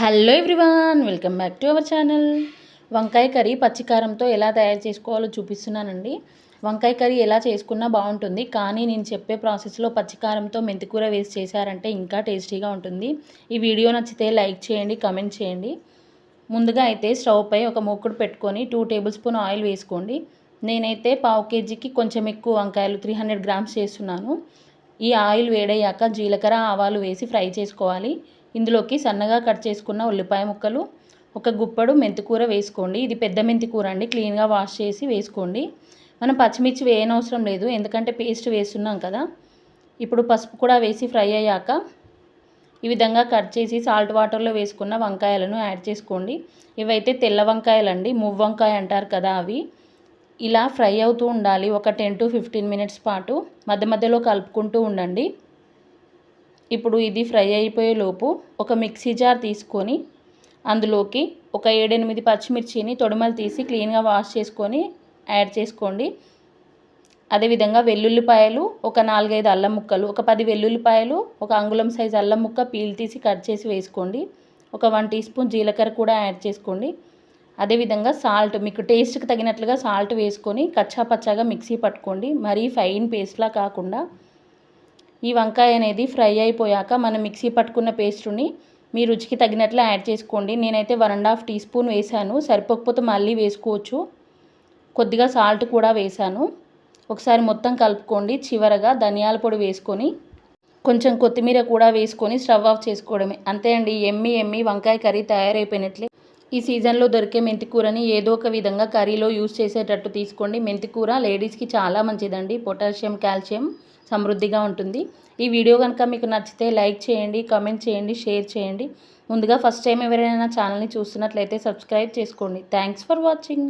Hello everyone welcome back to our channel వంకాయ curry పచ్చికారంతో ఎలా తయారు చేసుకోవాలో చూపిస్తున్నానండి. వంకాయ కర్రీ ఎలా చేసుకున్నా బాగుంటుంది కానీ నేను చెప్పే ప్రాసెస్లో పచ్చికారంతో మెంతికూర వేసి చేశారంటే ఇంకా టేస్టీగా ఉంటుంది. ఈ వీడియో నచ్చితే లైక్ చేయండి కమెంట్ చేయండి. ముందుగా అయితే స్టవ్ పై ఒక మూకుడు పెట్టుకొని టూ టేబుల్ స్పూన్ ఆయిల్ వేసుకోండి. నేనైతే పావు కేజీకి కొంచెం ఎక్కువ వంకాయలు త్రీ హండ్రెడ్ గ్రామ్స్ చేస్తున్నాను. ఈ ఆయిల్ వేడయ్యాక జీలకర్ర ఆవాలు వేసి ఫ్రై చేసుకోవాలి. ఇందులోకి సన్నగా కట్ చేసుకున్న ఉల్లిపాయ ముక్కలు ఒక గుప్పడు మెంతికూర వేసుకోండి. ఇది పెద్ద మెంతికూర అండి క్లీన్గా వాష్ చేసి వేసుకోండి. మనం పచ్చిమిర్చి వేయనవసరం లేదు ఎందుకంటే పేస్ట్ వేస్తున్నాం కదా. ఇప్పుడు పసుపు కూడా వేసి ఫ్రై అయ్యాక ఈ విధంగా కట్ చేసి సాల్ట్ వాటర్లో వేసుకున్న వంకాయలను యాడ్ చేసుకోండి. ఇవైతే తెల్ల వంకాయలండి మువ్వ వంకాయ అంటారు కదా అవి. ఇలా ఫ్రై అవుతూ ఉండాలి ఒక టెన్ టు ఫిఫ్టీన్ మినిట్స్ పాటు. మధ్య మధ్యలో కలుపుకుంటూ ఉండండి. ఇప్పుడు ఇది ఫ్రై అయిపోయే లోపు ఒక మిక్సీ జార్ తీసుకొని అందులోకి ఒక ఏడెనిమిది పచ్చిమిర్చిని తొడిమలు తీసి క్లీన్గా వాష్ చేసుకొని యాడ్ చేసుకోండి. అదేవిధంగా వెల్లుల్లిపాయలు ఒక నాలుగైదు అల్లం ముక్కలు ఒక పది వెల్లుల్లిపాయలు ఒక అంగుళం సైజు అల్లం ముక్క పీల్ తీసి కట్ చేసి వేసుకోండి. ఒక వన్ టీ స్పూన్ జీలకర్ర కూడా యాడ్ చేసుకోండి. అదేవిధంగా సాల్ట్ మీకు టేస్ట్కి తగినట్లుగా సాల్ట్ వేసుకొని కచ్చా పచ్చాగా మిక్సీ పట్టుకోండి. మరీ ఫైన్ పేస్ట్లా కాకుండా ఈ వంకాయ అనేది ఫ్రై అయిపోయాక మనం మిక్సీ పట్టుకున్న పేస్టుని మీ రుచికి తగినట్లు యాడ్ చేసుకోండి. నేనైతే one and half teaspoon వేసాను సరిపోకపోతే మళ్ళీ వేసుకోవచ్చు. కొద్దిగా సాల్ట్ కూడా వేసాను ఒకసారి మొత్తం కలుపుకోండి. చివరగా ధనియాల పొడి వేసుకొని కొంచెం కొత్తిమీర కూడా వేసుకొని స్టవ్ ఆఫ్ చేసుకోవడమే. అంతే అండి. ఎమ్మి ఎమ్మి వంకాయ కర్రీ తయారైపోయినట్లే. ఈ సీజన్లో దొరికే మెంతికూరని ఏదో ఒక విధంగా కర్రీలో యూస్ చేసేటట్టు తీసుకోండి. మెంతికూర లేడీస్కి చాలా మంచిదండి. పొటాషియం కాల్షియం సమృద్ధిగా ఉంటుంది. ఈ వీడియో కనుక మీకు నచ్చితే లైక్ చేయండి కమెంట్ చేయండి షేర్ చేయండి. ముందుగా ఫస్ట్ టైం ఎవరైనా ఛానల్ని చూస్తున్నట్లయితే సబ్స్క్రైబ్ చేసుకోండి. Thanks for watching.